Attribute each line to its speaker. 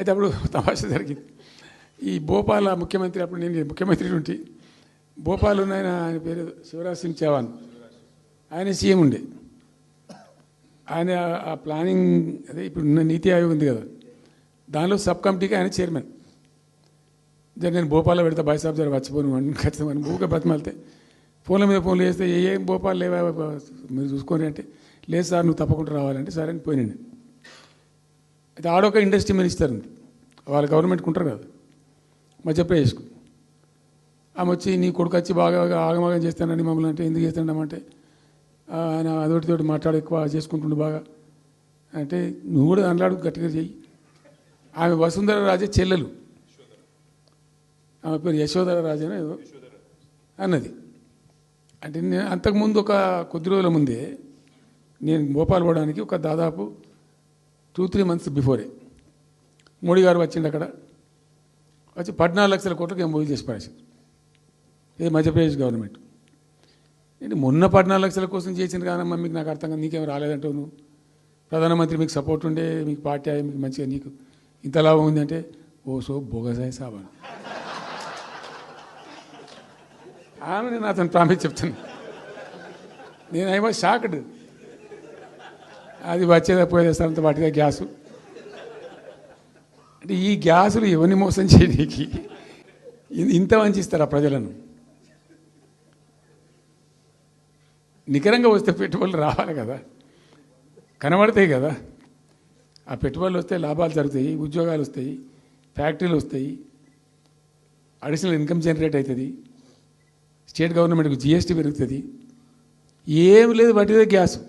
Speaker 1: అయితే అప్పుడు తమాషా జరిగింది. ఈ భోపాల ముఖ్యమంత్రి అప్పుడు నేను ముఖ్యమంత్రి ఉంటే. భోపాల్ ఉన్న ఆయన ఆయన పేరు శివరాజ్ సింగ్ చౌహాన్. ఆయన సీఎం ఉండే. ఆయన ఆ- ప్లానింగ్ అదే ఇప్పుడు ఉన్న నీతి ఆయోగ్ ఉంది కదా. దానిలో సబ్ కమిటీకి ఆయన చైర్మన్. జర నేను భోపాల్లో పెడతా బాయ్ సాబ్ జర వచ్చిపోను అని ఖచ్చితంగా అని ఊరికే బతిమాలితే ఫోన్ల మీద ఫోన్లు చేస్తే ఏం భోపాల్ లేవా? మీరు చూసుకోండి అంటే లేదు సార్ నువ్వు తప్పకుండా రావాలంటే సరే అని పోయినండి అయితే ఆడొక ఇండస్ట్రీ మినిస్టర్ ఉంది వాళ్ళ గవర్నమెంట్కి ఉంటారు కదా మధ్యప్రదేశ్కు. ఆమె వచ్చి నీ కొడుకు వచ్చి బాగా ఆగమాగం చేస్తానని మమ్మల్ని అంటే ఎందుకు చేస్తాడమంటే ఆయన అదొకటి తోటి మాట్లాడి ఎక్కువ చేసుకుంటుండు బాగా. అంటే నువ్వు కూడా అన్నాడు గట్టిగా చెయ్యి. ఆమె వసుంధర రాజే చెల్లెలు. ఆమె పేరు యశోధర రాజేనా ఏదో అన్నది. అంటే నేను అంతకుముందు ఒక కొద్ది రోజుల ముందే నేను భోపాల్ పోవడానికి ఒక దాదాపు two three months before Modi garu వచ్చిండు అక్కడ. వచ్చి పద్నాలుగు లక్షల కోట్లకు ఎంబోయి చేసి పడేసారు ఇది మధ్యప్రదేశ్ గవర్నమెంట్. ఏంటి మొన్న పద్నాలుగు లక్షల కోసం చేసిన కానమ్మా మీకు నాకు అర్థం కాదు నీకేం రాలేదంటావు నువ్వు ప్రధానమంత్రి మీకు సపోర్ట్ ఉండే మీకు పార్టీ అయ్యి మీకు మంచిగా నీకు ఇంత లాభం ఉందంటే ఓ సో బోగసాయి సాబా ఆమె నేను అతను ప్రామిస్ చెప్తాను నేను ఐ వాజ్ షాక్డ్ అది వచ్చేదా పోయేదా సార్ అంత గ్యాసు. అంటే ఈ గ్యాసులు ఎవరిని మోసం చేయడానికి ఇంత వంచిస్తారా ప్రజలను? నికరంగా వస్తే పెట్టుబడులు రావాలి కదా. కనబడతాయి కదా. ఆ పెట్టుబడులు వస్తే లాభాలు జరుగుతాయి ఉద్యోగాలు వస్తాయి ఫ్యాక్టరీలు వస్తాయి. అడిషనల్ ఇన్కమ్ జనరేట్ అవుతుంది. స్టేట్ గవర్నమెంట్కి జిఎస్టీ పెరుగుతుంది. ఏం లేదు వాటిదే గ్యాస్.